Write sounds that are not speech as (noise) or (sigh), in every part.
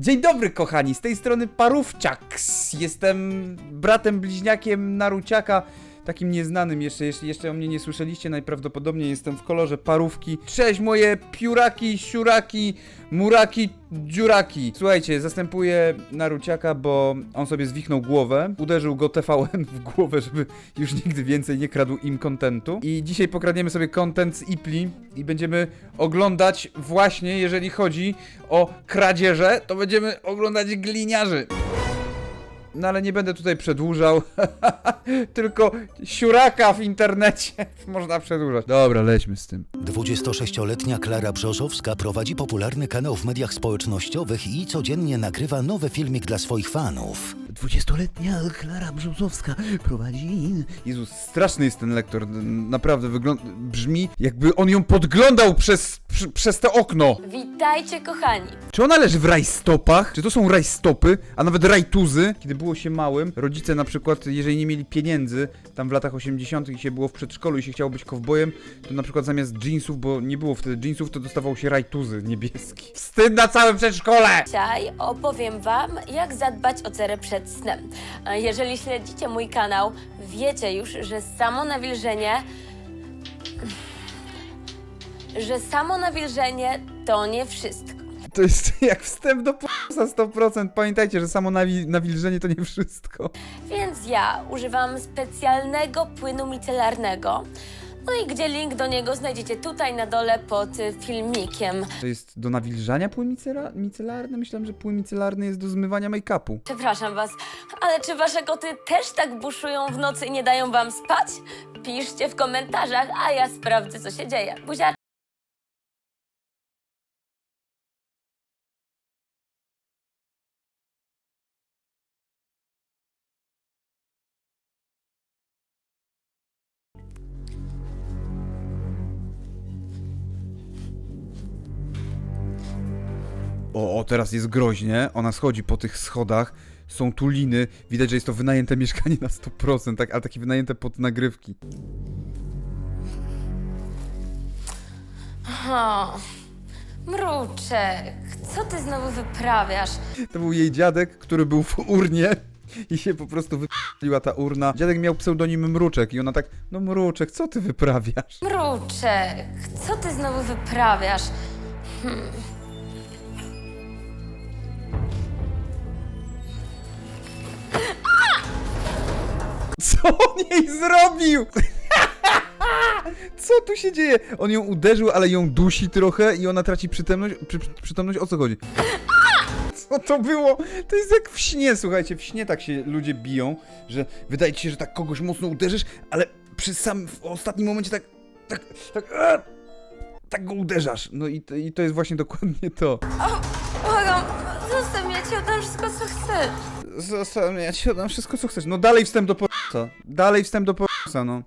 Dzień dobry kochani, z tej strony Parówciaks. Jestem bratem bliźniakiem Naruciaka, takim nieznanym jeszcze, jeśli jeszcze o mnie nie słyszeliście, najprawdopodobniej jestem w kolorze parówki. Cześć moje pióraki, siuraki, muraki, dziuraki. Słuchajcie, zastępuję Naruciaka, bo on sobie zwichnął głowę, uderzył go TVN w głowę, żeby już nigdy więcej nie kradł im kontentu. I dzisiaj pokradniemy sobie content z Ipli i będziemy oglądać właśnie, jeżeli chodzi o kradzieże, to będziemy oglądać gliniarzy. No ale nie będę tutaj przedłużał, (laughs) tylko siuraka w internecie (laughs) można przedłużać. Dobra, lećmy z tym. 26-letnia Klara Brzozowska prowadzi popularny kanał w mediach społecznościowych i codziennie nagrywa nowy filmik dla swoich fanów. 20-letnia Klara Brzozowska prowadzi... Jezus, straszny jest ten lektor, naprawdę wygląda... brzmi jakby on ją podglądał przez, przy- przez te okno. Witajcie kochani! Czy ona leży w rajstopach? Czy to są rajstopy? A nawet rajtuzy? Kiedy było się małym, rodzice na przykład, jeżeli nie mieli pieniędzy, tam w latach 80. i się było w przedszkolu i się chciało być kowbojem, to na przykład zamiast jeansów, bo nie było wtedy jeansów, to dostawało się rajtuzy niebieskie. Wstyd na całym przedszkole! Dzisiaj opowiem Wam, jak zadbać o cerę przed snem. Jeżeli śledzicie mój kanał, wiecie już, że samo nawilżenie. Że samo nawilżenie to nie wszystko. To jest (laughs) jak wstęp do p***sa 100%. Pamiętajcie, że samo nawi- nawilżenie to nie wszystko. Więc ja używam specjalnego płynu micelarnego. No i gdzie link do niego znajdziecie tutaj na dole pod y, filmikiem. To jest do nawilżania płyn micelarny? Myślałem, że płyn micelarny jest do zmywania make-upu. Przepraszam was, ale czy wasze koty też tak buszują w nocy i nie dają wam spać? Piszcie w komentarzach, a ja sprawdzę, co się dzieje. Buzia teraz jest groźnie. Ona schodzi po tych schodach. Są tu liny. Widać, że jest to wynajęte (laughs) mieszkanie na 100%, tak, ale takie wynajęte pod nagrywki. O, mruczek, co ty znowu wyprawiasz? To był jej dziadek, który był w urnie (laughs) i się po prostu wypaliła ta urna. Dziadek miał pseudonim Mruczek i ona tak, no Mruczek, co ty wyprawiasz? Mruczek, co ty znowu wyprawiasz? Co on jej zrobił? (laughs) Co tu się dzieje? On ją uderzył, ale ją dusi trochę i ona traci przytomność. Przy, przy- przytomność? O co chodzi? (laughs) Co to było? To jest jak w śnie, słuchajcie. W śnie tak się ludzie biją, że wydaje ci się, że tak kogoś mocno uderzysz, ale przy sam w ostatnim momencie tak. Tak. Tak. a, tak go uderzasz. No i i to jest właśnie dokładnie to. Błagam, zostaw mnie, ci oddam wszystko, co chcesz. Ja ci oddam wszystko, co chcesz. No dalej wstęp do po***a. Dalej wstęp do po***a, no.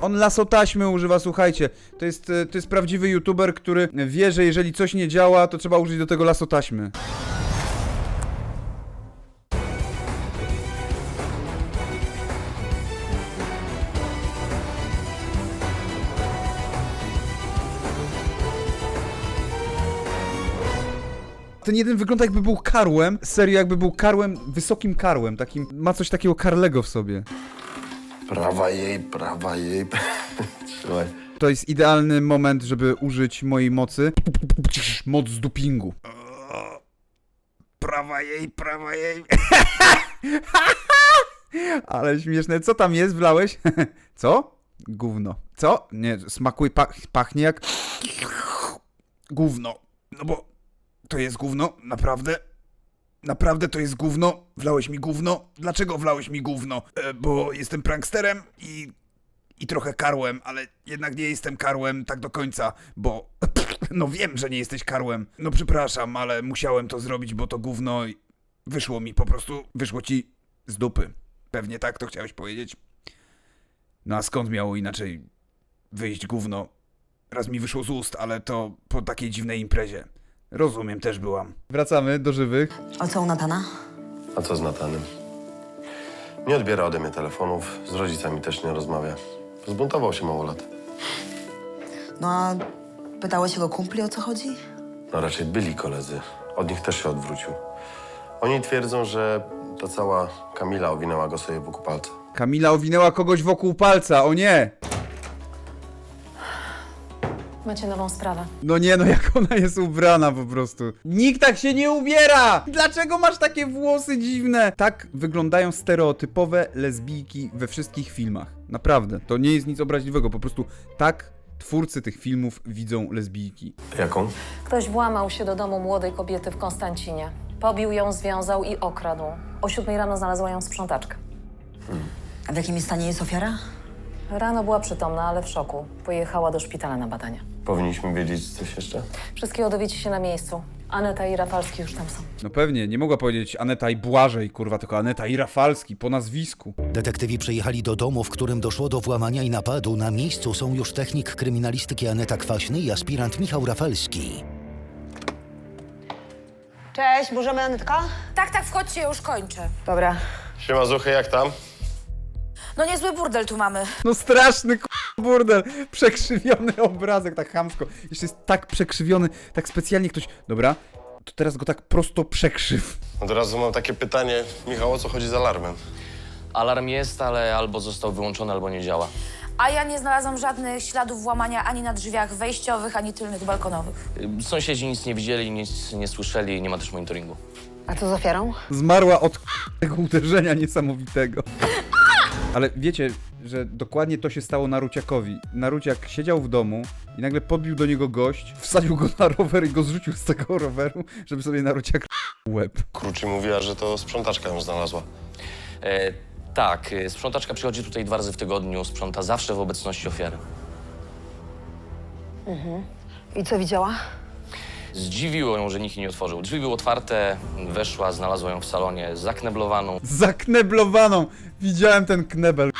On lasotaśmy używa, słuchajcie. To jest, e, to jest prawdziwy youtuber, który wie, że jeżeli coś nie działa, to trzeba użyć do tego lasotaśmy. Ten jeden wygląda jakby był karłem, serio jakby był karłem, wysokim karłem, takim, ma coś takiego karlego w sobie. Prawa jej, prawa jej. (laughs) Słuchaj. To jest idealny moment, żeby użyć mojej mocy. Moc z dupingu. Prawa jej, prawa jej. (laughs) Ale śmieszne. Co tam jest? Wlałeś? (laughs) Co? Gówno. Co? Nie, smakuje, pach, pachnie jak... Gówno. No bo to jest gówno, naprawdę. Naprawdę to jest gówno. Wlałeś mi gówno. Dlaczego wlałeś mi gówno? E, bo jestem pranksterem i i trochę karłem, ale jednak nie jestem karłem tak do końca, bo (laughs) no wiem, że nie jesteś karłem. No przepraszam, ale musiałem to zrobić, bo to gówno wyszło mi po prostu, wyszło ci z dupy. Pewnie tak to chciałeś powiedzieć. No a skąd miało inaczej wyjść gówno? Raz mi wyszło z ust, ale to po takiej dziwnej imprezie. Rozumiem, też byłam. Wracamy do żywych. A co u Natana? A co z Natanem? Nie odbiera ode mnie telefonów, z rodzicami też nie rozmawia. Zbuntował się mało lat. No a pytałeś jego kumpli o co chodzi? No raczej byli koledzy. Od nich też się odwrócił. Oni twierdzą, że ta cała Kamila owinęła go sobie wokół palca. Kamila owinęła kogoś wokół palca, o nie! Macie nową sprawę. No nie, no jak ona jest ubrana po prostu. Nikt tak się nie ubiera! Dlaczego masz takie włosy dziwne? Tak wyglądają stereotypowe lesbijki we wszystkich filmach. Naprawdę, to nie jest nic obraźliwego, po prostu tak twórcy tych filmów widzą lesbijki. Jaką? Ktoś włamał się do domu młodej kobiety w Konstancinie. Pobił ją, związał i okradł. O siódmej rano znalazła ją sprzątaczka. A w jakim stanie jest ofiara? Rano była przytomna, ale w szoku. Pojechała do szpitala na badania. Powinniśmy wiedzieć coś jeszcze? Wszystkiego dowiecie się na miejscu. Aneta i Rafalski już tam są. No pewnie, nie mogła powiedzieć Aneta i Błażej, kurwa, tylko Aneta i Rafalski po nazwisku. Detektywi przyjechali do domu, w którym doszło do włamania i napadu. Na miejscu są już technik kryminalistyki Aneta Kwaśny i aspirant Michał Rafalski. Cześć, możemy Anetka? Tak, tak, wchodźcie, już kończę. Dobra. Siema Zuchy, jak tam? No niezły burdel tu mamy. No straszny k- burdel, przekrzywiony obrazek, tak chamsko. Jeszcze jest tak przekrzywiony, tak specjalnie ktoś... Dobra, to teraz go tak prosto przekrzyw. Od razu mam takie pytanie. Michał, o co chodzi z alarmem? Alarm jest, ale albo został wyłączony, albo nie działa. A ja nie znalazłam żadnych śladów włamania ani na drzwiach wejściowych, ani tylnych balkonowych. Y, Sąsiedzi nic nie widzieli, nic nie słyszeli, nie ma też monitoringu. A co z ofiarą? Zmarła od k- tego uderzenia niesamowitego. Ale wiecie, że dokładnie to się stało Naruciakowi. Naruciak siedział w domu i nagle podbił do niego gość, wsadził go na rower i go zrzucił z tego roweru, żeby sobie Naruciak łeb. Kruczy mówiła, że to sprzątaczka ją znalazła. E, tak, y, sprzątaczka przychodzi tutaj dwa razy w tygodniu, sprząta zawsze w obecności ofiary. I co widziała? Zdziwiło ją, że nikt jej nie otworzył. Drzwi były otwarte, weszła, znalazła ją w salonie zakneblowaną. Zakneblowaną! Widziałem ten knebel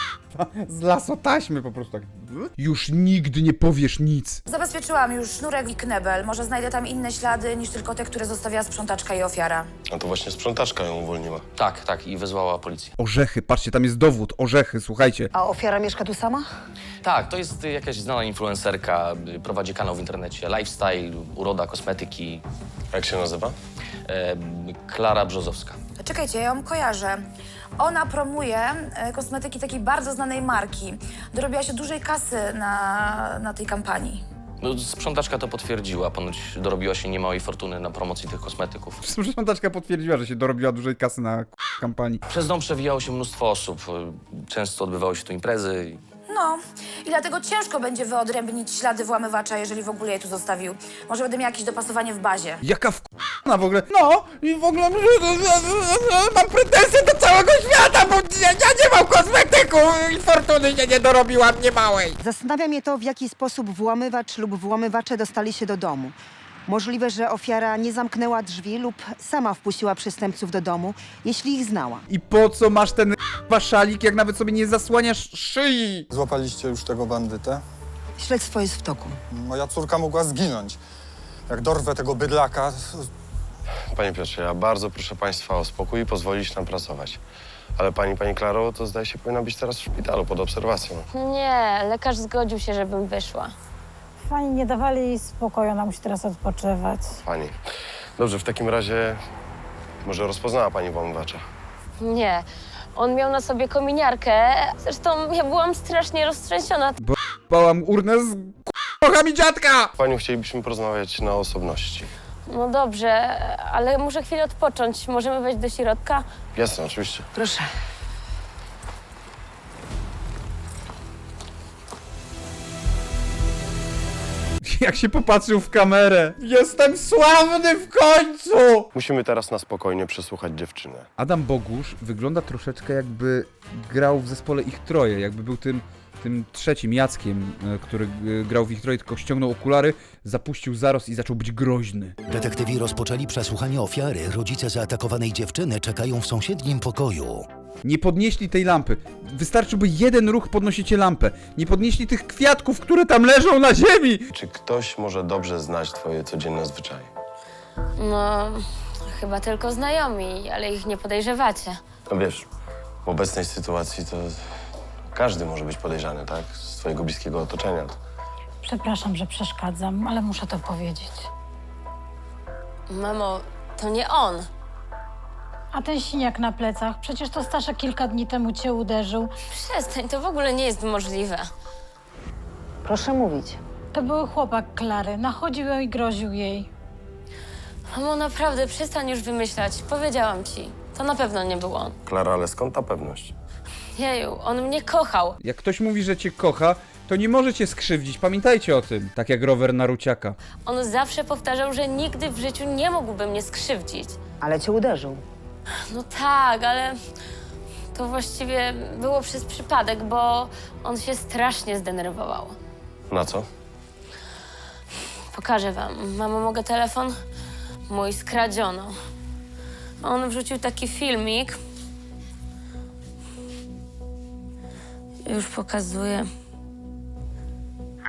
z lasotaśmy po prostu tak. Już nigdy nie powiesz nic. Zabezpieczyłam już sznurek i knebel. Może znajdę tam inne ślady niż tylko te, które zostawiła sprzątaczka i ofiara. A to właśnie sprzątaczka ją uwolniła. Tak, tak, i wezwała policję. Orzechy, patrzcie, tam jest dowód, orzechy, słuchajcie. A ofiara mieszka tu sama? Tak, to jest y, jakaś znana influencerka, y, prowadzi kanał w internecie, lifestyle, uroda, kosmetyki. Jak się nazywa? E, Klara Brzozowska. Czekajcie, ja ją kojarzę. Ona promuje e, kosmetyki takiej bardzo znanej marki. Dorobiła się dużej kasy na, na tej kampanii. No, sprzątaczka to potwierdziła. Ponoć dorobiła się niemałej fortuny na promocji tych kosmetyków. Sprzątaczka potwierdziła, że się dorobiła dużej kasy na k- kampanii. Przez dom przewijało się mnóstwo osób. Często odbywały się tu imprezy. No, i dlatego ciężko będzie wyodrębnić ślady włamywacza, jeżeli w ogóle je tu zostawił. Może będę miała jakieś dopasowanie w bazie. Jaka wkurna w ogóle. No i w ogóle mam pretensje do całego świata, bo ja, ja nie mam kosmetyku i fortuny nie, nie dorobiłam niemałej. Zastanawia mnie to, w jaki sposób włamywacz lub włamywacze dostali się do domu. Możliwe, że ofiara nie zamknęła drzwi lub sama wpuściła przestępców do domu, jeśli ich znała. I po co masz ten k***wa szalik, jak nawet sobie nie zasłaniasz szyi? Złapaliście już tego bandytę? Śledztwo jest w toku. Moja córka mogła zginąć. Jak dorwę tego bydlaka, Panie Piotrze, ja bardzo proszę Państwa o spokój i pozwolić nam pracować. Ale Pani, Pani Klaro, to zdaje się powinna być teraz w szpitalu pod obserwacją. Nie, lekarz zgodził się, żebym wyszła. Pani nie dawali jej spokoju, ona musi teraz odpoczywać. Pani. Dobrze, w takim razie może rozpoznała Pani włamywacza. Nie, on miał na sobie kominiarkę. Zresztą ja byłam strasznie roztrzęsiona. Bałam urnę z k***ochami dziadka! Panią chcielibyśmy porozmawiać na osobności. No dobrze, ale muszę chwilę odpocząć. Możemy wejść do środka? Jasne, oczywiście. Proszę. (laughs) Jak się popatrzył w kamerę. Jestem sławny w końcu! Musimy teraz na spokojnie przesłuchać dziewczynę. Adam Bogusz wygląda troszeczkę jakby grał w zespole Ich Troje, jakby był tym, tym trzecim Jackiem, e, który e, grał w Ich Troje, tylko ściągnął okulary, zapuścił zaros i zaczął być groźny. Detektywi rozpoczęli przesłuchanie ofiary. Rodzice zaatakowanej dziewczyny czekają w sąsiednim pokoju. Nie podnieśli tej lampy. Wystarczyłby jeden ruch, podnosicie lampę. Nie podnieśli tych kwiatków, które tam leżą na ziemi! Czy ktoś może dobrze znać Twoje codzienne zwyczaje? No, chyba tylko znajomi, ale ich nie podejrzewacie. No wiesz, w obecnej sytuacji to każdy może być podejrzany, tak? Z twojego bliskiego otoczenia. Przepraszam, że przeszkadzam, ale muszę to powiedzieć. Mamo, to nie on. A ten siniak na plecach, przecież to Staszek kilka dni temu cię uderzył. Przestań, to w ogóle nie jest możliwe. Proszę mówić. To był chłopak Klary, nachodził ją i groził jej. Mamo, naprawdę, przestań już wymyślać. Powiedziałam ci. To na pewno nie był on. Klara, ale skąd ta pewność? Jeju, on mnie kochał. Jak ktoś mówi, że cię kocha, to nie może cię skrzywdzić. Pamiętajcie o tym. Tak jak rower Naruciaka. On zawsze powtarzał, że nigdy w życiu nie mógłby mnie skrzywdzić. Ale cię uderzył. No tak, ale to właściwie było przez przypadek, bo on się strasznie zdenerwował. Na co? Pokażę wam. Mamo, mogę telefon? Mój skradziono. On wrzucił taki filmik. Już pokazuję.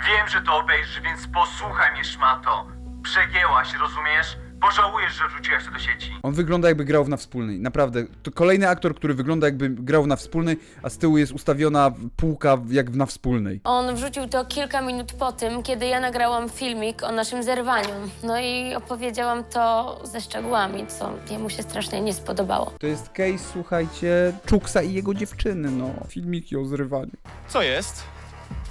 Wiem, że to obejrzy, więc posłuchaj mnie, szmato. Przegięłaś, rozumiesz? Pożałujesz, że wrzuciłaś to do sieci. On wygląda jakby grał na wspólnej. Naprawdę. To kolejny aktor, który wygląda jakby grał na wspólnej, a z tyłu jest ustawiona półka jak na wspólnej. On wrzucił to kilka minut po tym, kiedy ja nagrałam filmik o naszym zerwaniu. No i opowiedziałam to ze szczegółami, co jemu się strasznie nie spodobało. To jest case, słuchajcie, Czuksa i jego dziewczyny, no. Filmiki o zrywaniu. Co jest?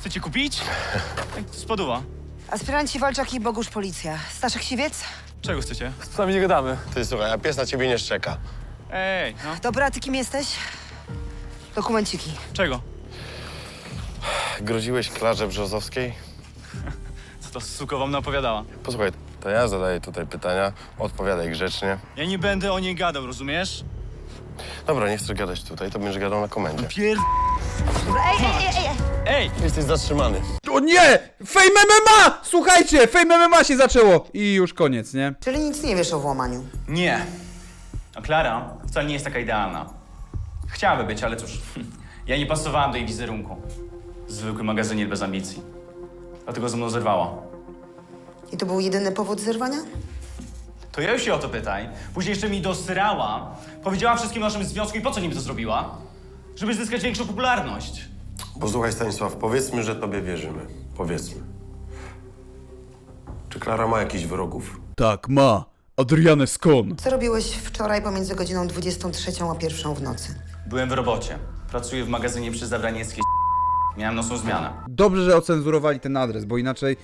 Chcecie kupić? (laughs) Spoduwa. Aspiranci Walczak i Bogusz Policja. Staszek Siwiec? Czego chcecie? Z nami nie gadamy. Ty słuchaj, a pies na ciebie nie szczeka. Ej, no. Dobra, ty kim jesteś? Dokumenciki. Czego? Groziłeś Klarze Brzozowskiej? (laughs) Co to suko wam napowiadała? Posłuchaj, to ja zadaję tutaj pytania, odpowiadaj grzecznie. Ja nie będę o niej gadał, rozumiesz? Dobra, nie chcesz gadać tutaj, to będziesz gadał na komendzie. Pier... Ej! Jesteś zatrzymany. O nie! Fame MMA! Słuchajcie, Fame MMA się zaczęło! I już koniec, nie? Czyli nic nie wiesz o włamaniu. Nie. A Klara wcale nie jest taka idealna. Chciałaby być, ale cóż, (laughs) ja nie pasowałem do jej wizerunku. Zwykły magazynier bez ambicji. Dlatego ze mną zerwała. I to był jedyny powód zerwania? To ja już się o to pytaj. Później jeszcze mi dosrała. Powiedziała wszystkim o naszym związku i po co niby to zrobiła? Żeby zyskać większą popularność. Posłuchaj, Stanisław, powiedzmy, że tobie wierzymy. Powiedzmy. Czy Klara ma jakichś wrogów? Tak, ma. Adriane Skon. Co robiłeś wczoraj pomiędzy godziną 23 a 1 w nocy? Byłem w robocie. Pracuję w magazynie przy Zabranieckiej. Miałem nocną zmianę. Dobrze, że ocenzurowali ten adres, bo inaczej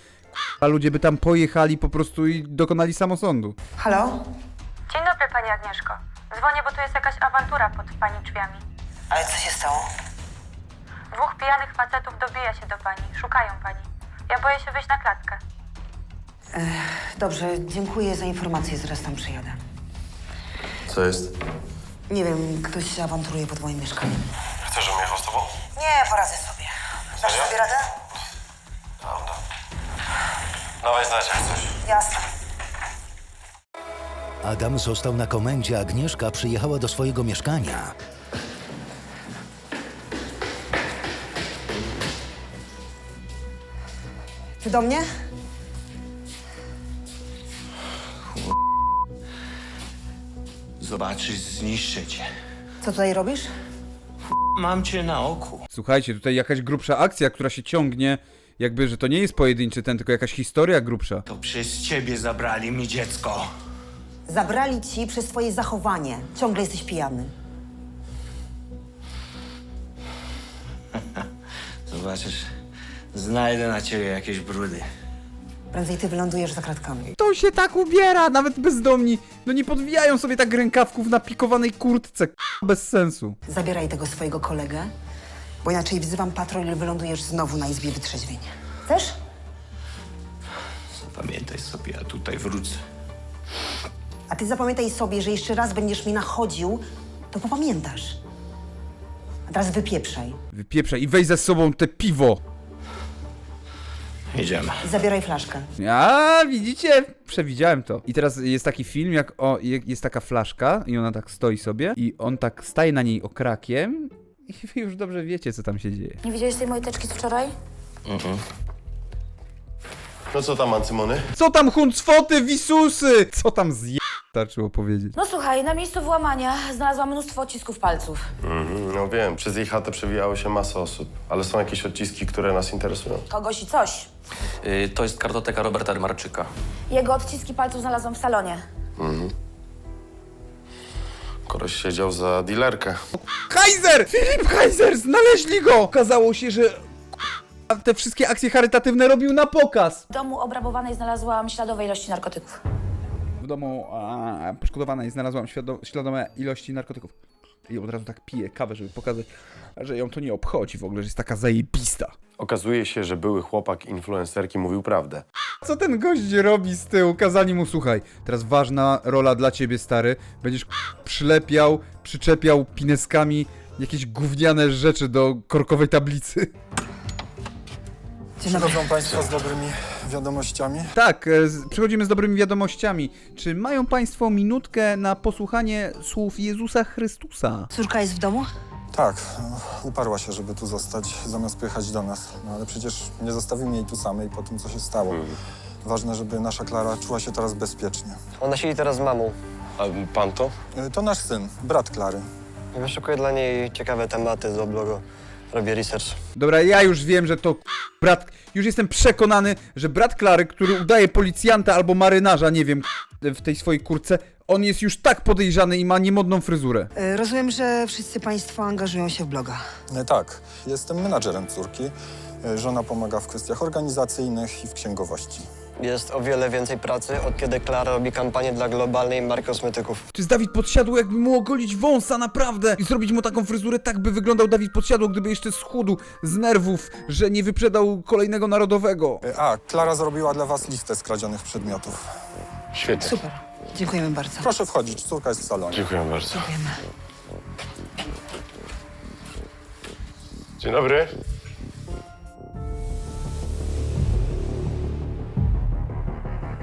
a ludzie by tam pojechali po prostu i dokonali samosądu. Halo? Dzień dobry, pani Agnieszko. Dzwonię, bo tu jest jakaś awantura pod pani drzwiami. Ale co się stało? Dwóch pijanych facetów dobija się do pani. Szukają pani. Ja boję się wyjść na klatkę. Dobrze, dziękuję za informację, zaraz tam przyjadę. Co jest? Nie wiem, ktoś się awanturuje pod moim mieszkaniem. Chcesz, żebym jechał z tobą? Nie, poradzę sobie. Dasz sobie radę? Dawaj znać jak coś. Jasne. Adam został na komendzie, Agnieszka przyjechała do swojego mieszkania. Ty do mnie? Zobaczysz, zniszczę cię. Co tutaj robisz? Mam cię na oku. Słuchajcie, tutaj jakaś grubsza akcja, która się ciągnie, jakby, że to nie jest pojedynczy ten, tylko jakaś historia grubsza. To przez ciebie zabrali mi dziecko. Zabrali ci przez twoje zachowanie. Ciągle jesteś pijany. (laughs) Zobaczysz, znajdę na ciebie jakieś brudy. Prędzej ty wylądujesz za kratkami. To się tak ubiera, nawet bezdomni. No nie podwijają sobie tak rękawków na pikowanej kurtce, k***a, bez sensu. Zabieraj tego swojego kolegę, bo inaczej wzywam patrol i wylądujesz znowu na izbie wytrzeźwień. Chcesz? Pamiętaj sobie, ja tutaj wrócę. A ty zapamiętaj sobie, że jeszcze raz będziesz mi nachodził, to popamiętasz. A teraz wypieprzaj. Wypieprzaj i weź ze sobą te piwo. Idziemy. Zabieraj flaszkę. A, widzicie? Przewidziałem to. I teraz jest taki film, jak o, je- jest taka flaszka i ona tak stoi sobie i on tak staje na niej okrakiem i wy już dobrze wiecie, co tam się dzieje. Nie widziałeś tej mojej teczki z wczoraj? No co tam, Ancymony? Co tam huncwoty, wisusy? Co tam zje... Starczyło powiedzieć. No słuchaj, na miejscu włamania znalazłam mnóstwo odcisków palców. Mhm, no wiem, przez jej chatę przewijało się masa osób, ale są jakieś odciski, które nas interesują. Kogoś i coś. Y, to jest kartoteka Roberta Rymarczyka. Jego odciski palców znalazłam w salonie. Koleś siedział za dealerkę. Kaiser! Filip Kaiser! Znaleźli go! Okazało się, że k***a, te wszystkie akcje charytatywne robił na pokaz. W domu obrabowanej znalazłam śladowe ilości narkotyków. W domu a, poszkodowanej znalazłam świado- śladome ilości narkotyków. I od razu tak pije kawę, żeby pokazać, że ją to nie obchodzi w ogóle, że jest taka zajebista. Okazuje się, że były chłopak influencerki mówił prawdę. Co ten gość robi z tyłu? Kazali mu, słuchaj, teraz ważna rola dla ciebie, stary. Będziesz przylepiał, przyczepiał pineskami jakieś gówniane rzeczy do korkowej tablicy. Przychodzą Państwo z dobrymi wiadomościami? Tak, e, z- przychodzimy z dobrymi wiadomościami. Czy mają Państwo minutkę na posłuchanie słów Jezusa Chrystusa? Córka jest w domu? Tak, uparła się, żeby tu zostać, zamiast pojechać do nas. No ale przecież nie zostawimy jej tu samej po tym, co się stało. Ważne, żeby nasza Klara czuła się teraz bezpiecznie. Ona siedzi teraz z mamą. A pan to? Y, To nasz syn, brat Klary. Wyszukuję dla niej ciekawe tematy z oblogu. Robię research. Dobra, ja już wiem, że to brat. Już jestem przekonany, że brat Klary, który udaje policjanta albo marynarza, nie wiem, w tej swojej kurce, on jest już tak podejrzany i ma niemodną fryzurę. Y, Rozumiem, że wszyscy Państwo angażują się w bloga. Y, Tak, jestem menadżerem córki. Y, Żona pomaga w kwestiach organizacyjnych i w księgowości. Jest o wiele więcej pracy, od kiedy Klara robi kampanię dla globalnej marki kosmetyków. Czy z Dawid Podsiadło, jakby mu ogolić wąsa, naprawdę, i zrobić mu taką fryzurę, tak by wyglądał Dawid Podsiadło, gdyby jeszcze schudł z nerwów, że nie wyprzedał kolejnego narodowego. A, Klara zrobiła dla was listę skradzionych przedmiotów. Świetnie. Super. Dziękujemy bardzo. Proszę wchodzić, córka jest w salonie. Dziękuję bardzo. Dziękujemy. Dzień dobry.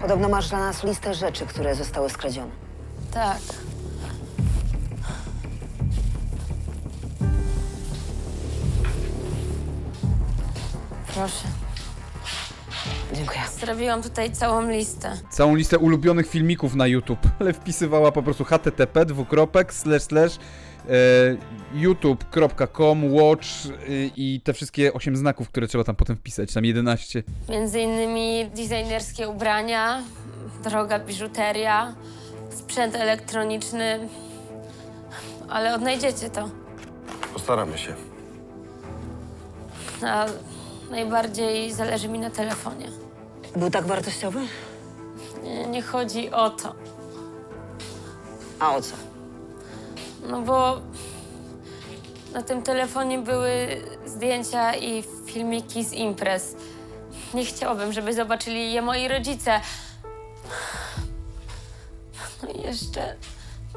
Podobno masz dla nas listę rzeczy, które zostały skradzione. Tak. Proszę. Dziękuję. Zrobiłam tutaj całą listę. Całą listę ulubionych filmików na YouTube, ale wpisywała po prostu http dwukropek slash slash youtube.com watch y, i te wszystkie 8 znaków, które trzeba tam potem wpisać, tam 11. Między innymi designerskie ubrania, droga biżuteria, sprzęt elektroniczny. Ale odnajdziecie to. Postaramy się. A najbardziej zależy mi na telefonie. Był tak wartościowy? Nie, nie chodzi o to. A o co? No bo na tym telefonie były zdjęcia i filmiki z imprez. Nie chciałabym, żeby zobaczyli je moi rodzice. No i jeszcze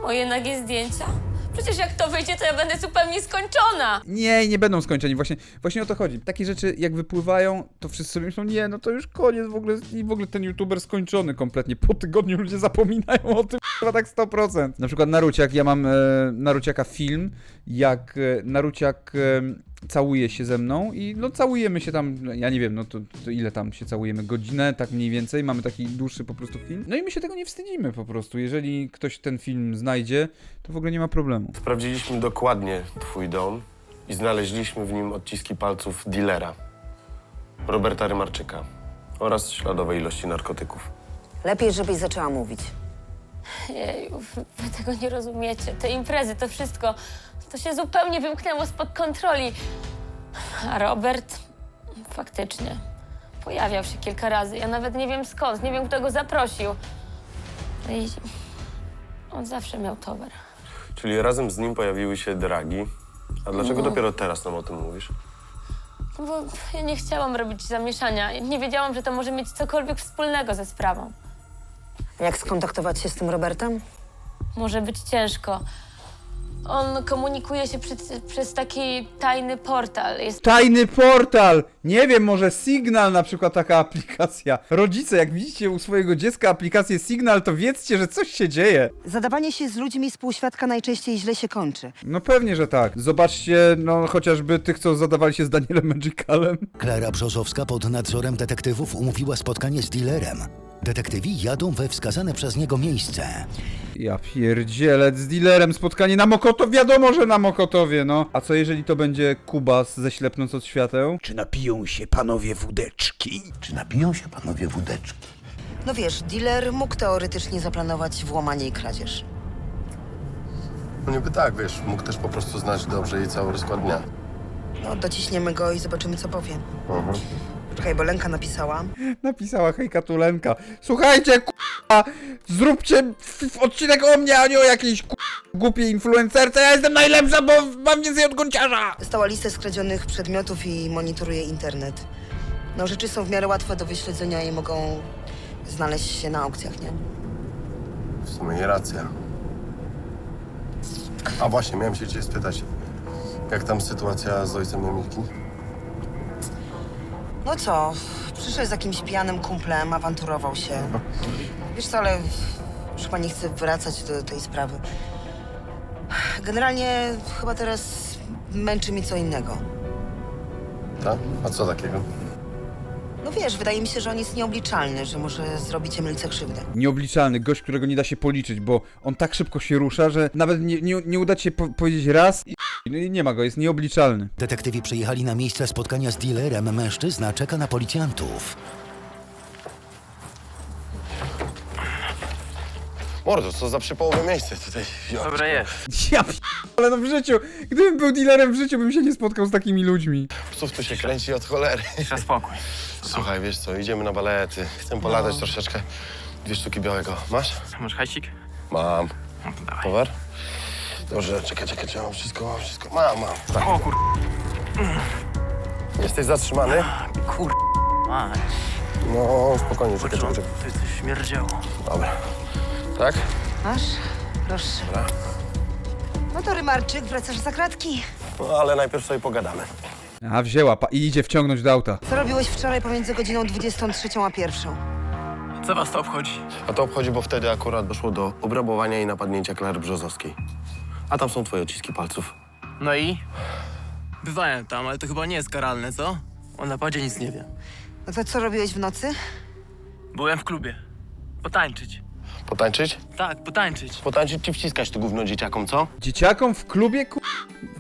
moje nagie zdjęcia. Przecież jak to wyjdzie, to ja będę zupełnie skończona. Nie, nie będą skończeni, właśnie, właśnie o to chodzi. Takie rzeczy jak wypływają, to wszyscy sobie myślą, nie, no to już koniec w ogóle, i w ogóle ten youtuber skończony kompletnie. Po tygodniu ludzie zapominają o tym, (laughs) chyba tak 100%. Na przykład Naruciak, ja mam e, Naruciaka film, jak e, Naruciak e, całuje się ze mną i no całujemy się tam, ja nie wiem, no to, to ile tam się całujemy, godzinę, tak mniej więcej, mamy taki dłuższy po prostu film. No i my się tego nie wstydzimy po prostu, jeżeli ktoś ten film znajdzie, to w ogóle nie ma problemu. Sprawdziliśmy dokładnie twój dom i znaleźliśmy w nim odciski palców dealera, Roberta Rymarczyka oraz śladowe ilości narkotyków. Lepiej, żebyś zaczęła mówić. Jeju, wy, tego nie rozumiecie. Te imprezy, to wszystko, to się zupełnie wymknęło spod kontroli. A Robert faktycznie pojawiał się kilka razy. Ja nawet nie wiem skąd, nie wiem, kto go zaprosił. No I on zawsze miał towar. Czyli razem z nim pojawiły się dragi. A dlaczego No. dopiero teraz nam o tym mówisz? No bo ja nie chciałam robić zamieszania. Nie wiedziałam, że to może mieć cokolwiek wspólnego ze sprawą. Jak skontaktować się z tym Robertem? Może być ciężko. On komunikuje się przez, przez taki tajny portal. Jest Tajny portal! Nie wiem, może Signal na przykład taka aplikacja. Rodzice, jak widzicie u swojego dziecka aplikację Signal, to wiedzcie, że coś się dzieje. Zadawanie się z ludźmi z półświadka najczęściej źle się kończy. No pewnie, że tak. Zobaczcie, no chociażby tych, co zadawali się z Danielem Magicalem. Klara Brzozowska pod nadzorem detektywów umówiła spotkanie z dealerem. Detektywi jadą we wskazane przez niego miejsce. Ja pierdzielec z dealerem spotkanie na Mokotowie, wiadomo, że na Mokotowie, no. A co jeżeli to będzie Kubas ze Ślepnąc od świateł? Czy napiją się panowie wódeczki? Czy napiją się panowie wódeczki? No wiesz, dealer mógł teoretycznie zaplanować włamanie i kradzież. No niby tak, wiesz, mógł też po prostu znać dobrze jej cały rozkład dnia. No, dociśniemy go i zobaczymy, co powie. Mhm. Czekaj, bo Lenka napisała. Napisała hejka Tulenka. Słuchajcie, k***a, zróbcie f- f- odcinek o mnie, a nie o jakiejś k***a, głupiej influencerce. Ja jestem najlepsza, bo mam więcej od gąciarza. Dostała listę skradzionych przedmiotów i monitoruje internet. No, rzeczy są w miarę łatwe do wyśledzenia i mogą znaleźć się na aukcjach, nie? W sumie nie racja. A właśnie, miałem się cię spytać, jak tam sytuacja z ojcem Emilki? No co, przyszedł z jakimś pijanym kumplem, awanturował się. Wiesz co, ale już chyba nie chcę wracać do tej sprawy. Generalnie chyba teraz męczy mnie co innego. Tak? A co takiego? No wiesz, wydaje mi się, że on jest nieobliczalny, że może zrobić Emilce krzywdę. Nieobliczalny, gość, którego nie da się policzyć, bo on tak szybko się rusza, że nawet nie, nie, nie uda ci się po powiedzieć raz i no i nie ma go, jest nieobliczalny. Detektywi przyjechali na miejsce spotkania z dealerem. Mężczyzna czeka na policjantów. Mordo, co za przypołowe miejsce tutaj. Dobra jest. Ja p- ale no w życiu, gdybym był dealerem w życiu, bym się nie spotkał z takimi ludźmi. Psów tu się kręci od cholery. Trzeba spokój. Słuchaj, wiesz co, idziemy na balety. Chcę polatać troszeczkę. Dwie sztuki białego. Masz? Masz hajsik? Mam. No to dawaj. Towar? Dobrze, czekaj, czekaj, czekaj, mam wszystko, mam wszystko. Mam, mam. Tak. O kur... Jesteś zatrzymany? Kur... Mać. No, spokojnie, czekaj, czekaj, czekaj. To coś śmierdziało. Dobra. Tak? Masz? Proszę. Dobra. No to Rymarczyk, wracasz za kratki. No, ale najpierw sobie pogadamy. A wzięła pa- i idzie wciągnąć do auta. Co robiłeś wczoraj pomiędzy godziną 23 a pierwszą? Co was to obchodzi? A to obchodzi, bo wtedy akurat doszło do obrabowania i napadnięcia Klary Brzozowskiej. A tam są twoje odciski palców. No i? Bywałem tam, ale to chyba nie jest karalne, co? O napadzie nic nie wie. No to co robiłeś w nocy? Byłem w klubie. Potańczyć. Potańczyć? Tak, potańczyć. Potańczyć czy wciskać to gówno dzieciakom, co? Dzieciakom w klubie? Ku...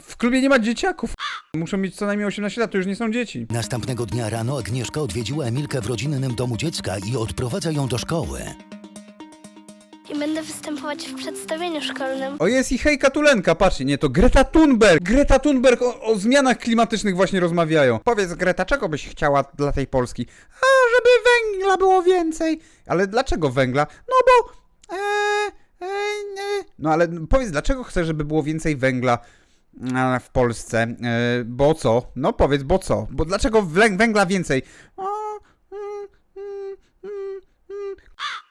W klubie nie ma dzieciaków. Muszą mieć co najmniej 18 lat, to już nie są dzieci. Następnego dnia rano Agnieszka odwiedziła Emilkę w rodzinnym domu dziecka i odprowadza ją do szkoły. I będę występować w przedstawieniu szkolnym. O jest i hejka Tulenka, patrzcie, nie, to Greta Thunberg. Greta Thunberg o, o zmianach klimatycznych właśnie rozmawiają. Powiedz Greta, czego byś chciała dla tej Polski? A, żeby węgla było więcej. Ale dlaczego węgla? No bo... E, e. No ale powiedz, dlaczego chcesz, żeby było więcej węgla e, w Polsce? Bo co? No powiedz, bo co? Bo dlaczego węgla więcej?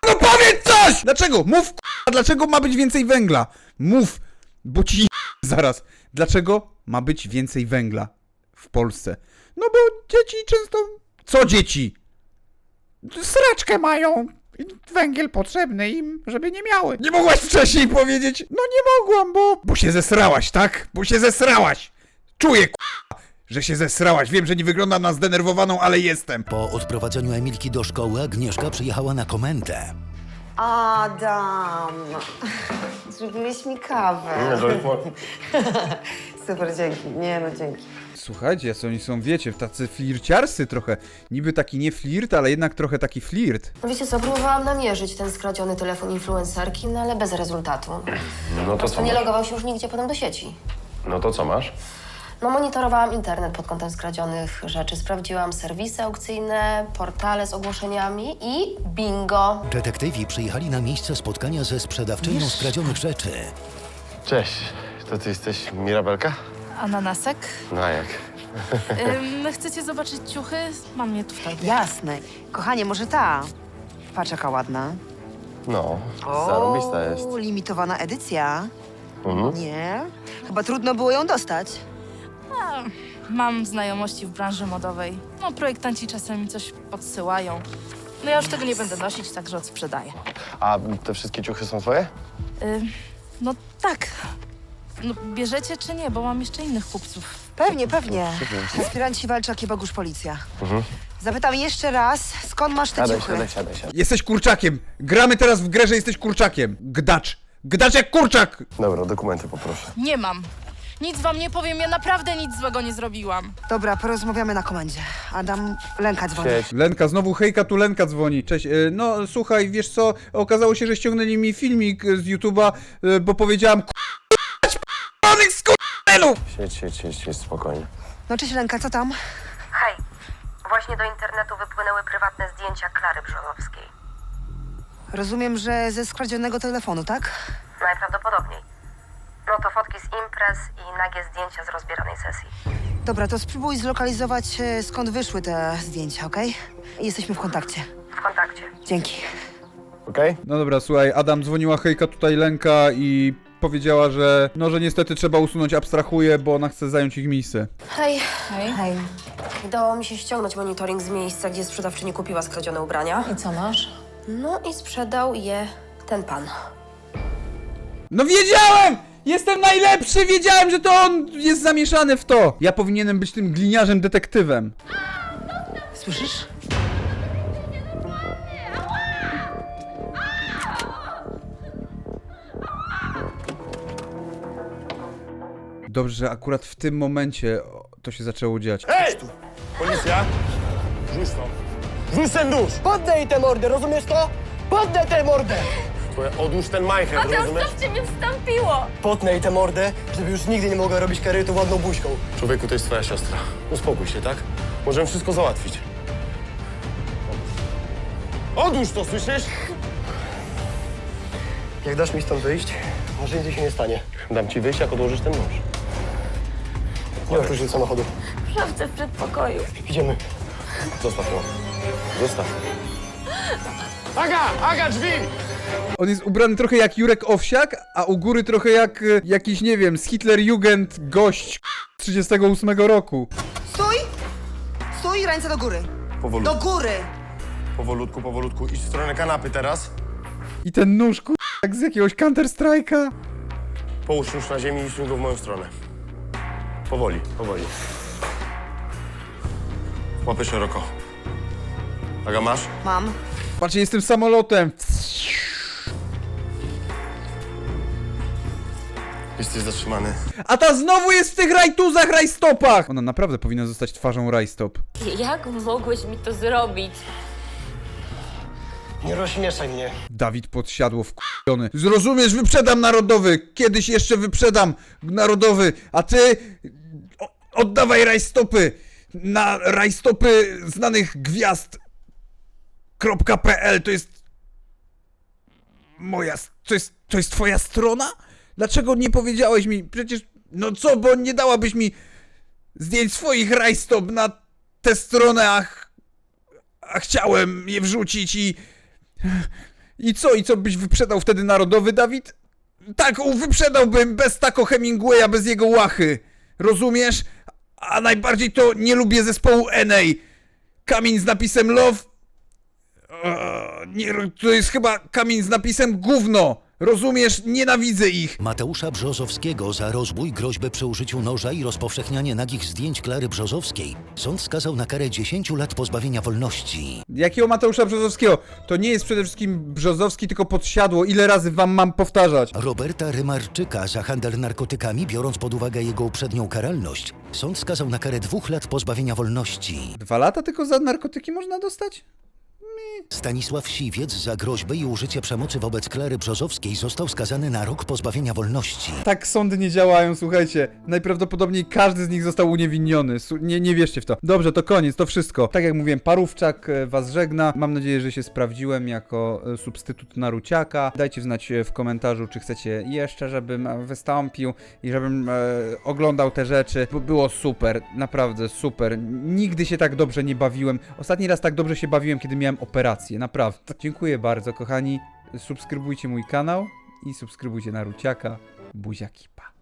No powiedz coś! Dlaczego? Mów k***a, dlaczego ma być więcej węgla? Mów, bo ci zaraz. Dlaczego ma być więcej węgla w Polsce? No bo dzieci często... Co dzieci? Sraczkę mają. Węgiel potrzebny im, żeby nie miały. Nie mogłaś wcześniej powiedzieć? No nie mogłam, bo... Bo się zesrałaś, tak? Bo się zesrałaś. Czuję, k***a, że się zesrałaś. Wiem, że nie wyglądam na zdenerwowaną, ale jestem. Po odprowadzeniu Emilki do szkoły Agnieszka przyjechała na komendę. Adam, zrobiłeś mi kawę. (laughs) Super, dzięki. Nie no, dzięki. Słuchajcie, jacy oni są, wiecie, tacy flirciarscy trochę. Niby taki nie flirt, ale jednak trochę taki flirt. No Wiecie co, próbowałam namierzyć ten skradziony telefon influencerki, no ale bez rezultatu. (clears throat) No to co nie masz? logował się już nigdzie potem do sieci. No to co masz? No monitorowałam internet pod kątem skradzionych rzeczy. Sprawdziłam serwisy aukcyjne, portale z ogłoszeniami i bingo. Detektywi przyjechali na miejsce spotkania ze sprzedawczynią skradzionych rzeczy. Cześć, to ty jesteś Mirabelka? Ananasek. No a jak? Ym, chcecie zobaczyć ciuchy? Mam je tutaj. Jasne. Kochanie, może ta? Patrz, jaka ładna. No, zarobista jest. limitowana edycja. Mhm. Nie? Chyba trudno było ją dostać. A, mam znajomości w branży modowej. No, projektanci czasem mi coś podsyłają. No ja już tego nie będę nosić, także odsprzedaję. A te wszystkie ciuchy są twoje? Ym, no tak. No, bierzecie czy nie, bo mam jeszcze innych kupców. Pewnie, pewnie. Aspiranci walczy, jak Bogusz policja. Mhm. Zapytam jeszcze raz, skąd masz te Siadaj, ciuchy? siadaj, siadaj, siadaj. Jesteś kurczakiem! Gramy teraz w grę, że jesteś kurczakiem! Gdacz! Gdacz jak kurczak! Dobra, dokumenty poproszę. Nie mam. Nic wam nie powiem, ja naprawdę nic złego nie zrobiłam. Dobra, porozmawiamy na komendzie. Adam, Lenka dzwoni. Lenka, znowu hejka, tu Lenka dzwoni. Cześć. E, No słuchaj, wiesz co? Okazało się, że ściągnęli mi filmik e, z YouTube'a, e, bo powiedziałam k***anych skurwelów! Siedź, siedź, siedź, siedź, spokojnie. No cześć Lenka, co tam? Hej, właśnie do internetu wypłynęły prywatne zdjęcia Klary Brzozowskiej. Rozumiem, że ze skradzionego telefonu, tak? Najprawdopodobniej. No to fotki z imprez i nagie zdjęcia z rozbieranej sesji. Dobra, to spróbuj zlokalizować e, skąd wyszły te zdjęcia, okej? Jesteśmy w kontakcie. W kontakcie. Dzięki. Okej? No dobra, słuchaj, Adam dzwoniła hejka tutaj Lenka i powiedziała, że no, że niestety trzeba usunąć abstrahuje, bo ona chce zająć ich miejsce. Hej. Hej. Hej. Udało mi się ściągnąć monitoring z miejsca, gdzie sprzedawczyni kupiła skradzione ubrania. I co masz? No i sprzedał je ten pan. No wiedziałem! Jestem najlepszy! Wiedziałem, że to on jest zamieszany w to! Ja powinienem być tym gliniarzem detektywem. Słyszysz? Dobrze, że akurat w tym momencie to się zaczęło dziać. Hej! Policja! Rzuć to. Rzuć ten nóż! Poddaj tę mordę, rozumiesz to? Poddaj tę mordę! Twoje, odłóż ten majcher, A teraz rozumiesz? w ciebie wstąpiło? Potnij tę mordę, żeby już nigdy nie mogła robić kariery tą ładną buźką. Człowieku, to jest twoja siostra. Uspokój się, tak? Możemy wszystko załatwić. Odłóż to, słyszysz? Jak dasz mi stąd wyjść, może nic się nie stanie. Dam ci wyjść, jak odłożysz ten nóż. Nie kluczy do samochodu. Sprawdzę w przedpokoju. Idziemy. Zostaw ją. Zostaw. Aga! Aga, drzwi! On jest ubrany trochę jak Jurek Owsiak, a u góry trochę jak e, jakiś, nie wiem, z Hitlerjugend gość 38 roku. Stój! Stój, ręce do góry. Powolutku. Do góry! Powolutku, powolutku. Idź w stronę kanapy teraz. I ten nóż, kur... jak z jakiegoś Counter Strike'a. Połóż nóż na ziemi i suń go w moją stronę. Powoli, powoli. Łapy szeroko. Aga, masz? Mam. Patrzcie, jestem samolotem. Jesteś zatrzymany. A ta znowu jest w tych rajtuzach, rajstopach! Ona naprawdę powinna zostać twarzą rajstop. Jak mogłeś mi to zrobić? Nie rozśmieszaj mnie. Dawid podsiadło wkurzony. Zrozumiesz, wyprzedam narodowy! Kiedyś jeszcze wyprzedam narodowy, a ty... Oddawaj rajstopy! Na rajstopy znanych gwiazd... .pl to jest... Moja... To jest... To jest twoja strona? Dlaczego nie powiedziałeś mi? Przecież... No co, bo nie dałabyś mi zdjęć swoich rajstop na tę stronę, a... ch- A chciałem je wrzucić i... I co, i co byś wyprzedał wtedy narodowy, Dawid? Tak, wyprzedałbym bez tako Hemingwaya, bez jego łachy. Rozumiesz? A najbardziej to nie lubię zespołu NA. Kamień z napisem Love. Eee, nie, to jest chyba kamień z napisem Gówno. Rozumiesz? Nienawidzę ich. Mateusza Brzozowskiego za rozbój, groźbę przy użyciu noża i rozpowszechnianie nagich zdjęć Klary Brzozowskiej sąd skazał na karę 10 lat pozbawienia wolności. Jakiego Mateusza Brzozowskiego? To nie jest przede wszystkim Brzozowski, tylko podsiadło. Ile razy wam mam powtarzać? Roberta Rymarczyka za handel narkotykami, biorąc pod uwagę jego uprzednią karalność, sąd skazał na karę dwóch lat pozbawienia wolności. Dwa lata tylko za narkotyki można dostać? Stanisław Siwiec za groźbę i użycie przemocy wobec Klary Brzozowskiej został skazany na rok pozbawienia wolności. Tak sądy nie działają, słuchajcie. Najprawdopodobniej każdy z nich został uniewinniony. Su- Nie, nie wierzcie w to. Dobrze, to koniec, to wszystko. Tak jak mówiłem, Parówczak e, was żegna. Mam nadzieję, że się sprawdziłem jako e, substytut Naruciaka. Dajcie znać e, w komentarzu, czy chcecie jeszcze, żebym e, wystąpił i żebym e, oglądał te rzeczy. Bo było super, naprawdę super. Nigdy się tak dobrze nie bawiłem. Ostatni raz tak dobrze się bawiłem, kiedy miałem operację, naprawdę. Dziękuję bardzo, kochani. Subskrybujcie mój kanał i subskrybujcie Naruciaka. Buziaki, pa.